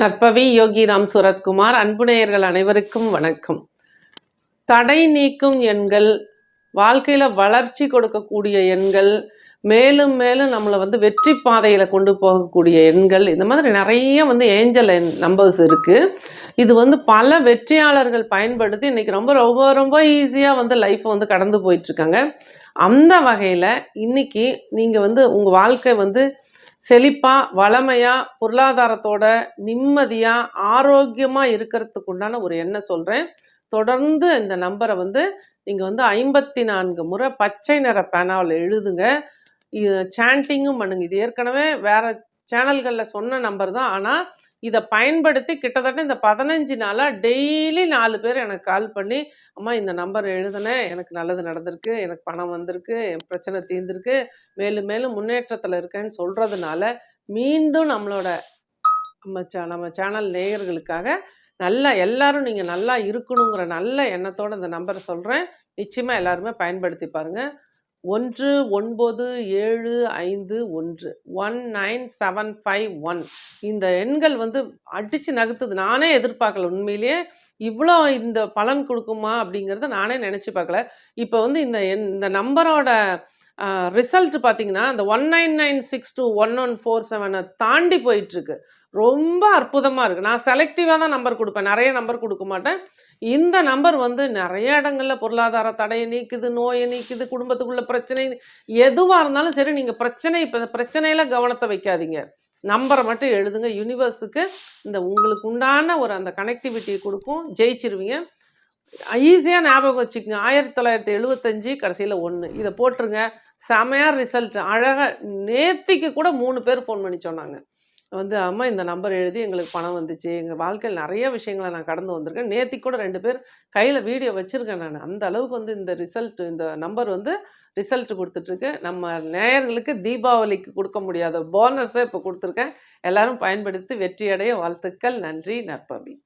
நற்பவி யோகி ராம் சூரத்குமார் அன்புநேயர்கள் அனைவருக்கும் வணக்கம். தடை நீக்கும் எண்கள் வாழ்க்கையில் வளர்ச்சி கொடுக்கக்கூடிய எண்கள் மேலும் மேலும் நம்மளை வந்து வெற்றி பாதையில் கொண்டு போகக்கூடிய எண்கள் இந்த மாதிரி நிறைய வந்து ஏஞ்சல் எண் நம்பர்ஸ் இருக்குது இது வந்து பல வெற்றியாளர்கள் பயன்படுத்தி இன்றைக்கி ரொம்ப ரொம்ப ரொம்ப ஈஸியாக வந்து லைஃப்பை வந்து கடந்து போயிட்டுருக்காங்க அந்த வகையில் இன்றைக்கி நீங்கள் வந்து உங்கள் வாழ்க்கை வந்து செழிப்பாக வளமையாக பொருளாதாரத்தோட நிம்மதியாக ஆரோக்கியமாக இருக்கிறதுக்கு உண்டான ஒரு எண்ணம் சொல்கிறேன் தொடர்ந்து இந்த நம்பரை வந்து நீங்கள் வந்து ஐம்பத்தி நான்கு முறை பச்சை நிற பேனாவில் எழுதுங்க. சாண்டிங்கும் பண்ணுங்க. இது ஏற்கனவே வேறு சேனல்களில் சொன்ன நம்பர் தான். ஆனால் இதை பயன்படுத்தி கிட்டத்தட்ட இந்த பதினஞ்சு நாளாக டெய்லி நாலு பேர் எனக்கு கால் பண்ணி அம்மா இந்த நம்பர் எழுதினேன். எனக்கு நல்லது நடந்திருக்கு. எனக்கு பணம் வந்திருக்கு. என் பிரச்சனை தீர்ந்திருக்கு. மேலும் மேலும் முன்னேற்றத்தில் இருக்கேன்னு சொல்கிறதுனால மீண்டும் நம்மளோட நம்ம சே நம்ம சேனல் நேயர்களுக்காக நல்லா எல்லாரும் நீங்கள் நல்லா இருக்கணுங்கிற நல்ல எண்ணத்தோடு இந்த நம்பரை சொல்கிறேன் நிச்சயமாக எல்லாருமே பயன்படுத்தி பாருங்கள் ஒன்று ஒன்பது ஏழு ஐந்து ஒன்று. One nine seven five one. இந்த எண்கள் வந்து அடித்து நகர்த்துது. நானே எதிர்பார்க்கல. உண்மையிலேயே இவ்வளோ இந்த பலன் கொடுக்குமா அப்படிங்கிறத நானே நினச்சி பார்க்கல. இப்போ வந்து இந்த எண் இந்த நம்பரோட ரிசல்ட் பார்த்தீங்கன்னா அந்த one nine nine six two one one four செவனை தாண்டி போயிட்டுருக்கு ரொம்ப அற்புதமாக இருக்குது நான் செலக்டிவாக தான் நம்பர் கொடுப்பேன். நிறைய நம்பர் கொடுக்க மாட்டேன். இந்த நம்பர் வந்து நிறைய இடங்களில் பொருளாதார தடையை நீக்குது நோயை நீக்குது குடும்பத்துக்குள்ள பிரச்சனை எதுவாக இருந்தாலும் சரி நீங்கள் பிரச்சனை இப்போ பிரச்சனையில் கவனத்தை வைக்காதீங்க. நம்பரை மட்டும் எழுதுங்க. யூனிவர்ஸுக்கு இந்த உங்களுக்கு உண்டான ஒரு அந்த கனெக்டிவிட்டியை கொடுக்கும். ஜெயிச்சிருவீங்க. ஈஸியாக ஞாபகம் வச்சுக்கோங்க. ஆயிரத்தி தொள்ளாயிரத்தி எழுபத்தஞ்சி கடைசியில் ஒன்று இதை போட்டுருங்க. செமையாக ரிசல்ட் அழகாக நேத்திக்கு கூட மூணு பேர் ஃபோன் பண்ணி சொன்னாங்க. வந்து அம்மா இந்த நம்பர் எழுதி எங்களுக்கு பணம் வந்துச்சு. எங்கள் வாழ்க்கையில் நிறைய விஷயங்களை நான் கடந்து வந்திருக்கேன். நேத்தி கூட ரெண்டு பேர் கையில் வீடியோ வச்சுருக்கேன் நான். அந்த அளவுக்கு வந்து இந்த ரிசல்ட் இந்த நம்பர் வந்து ரிசல்ட் கொடுத்துட்ருக்கு. நம்ம நேயர்களுக்கு தீபாவளிக்கு கொடுக்க முடியாத போனஸை இப்போ கொடுத்துருக்கேன். எல்லாரும் பயன்படுத்தி வெற்றியடைய வாழ்த்துக்கள். நன்றி நற்பவி.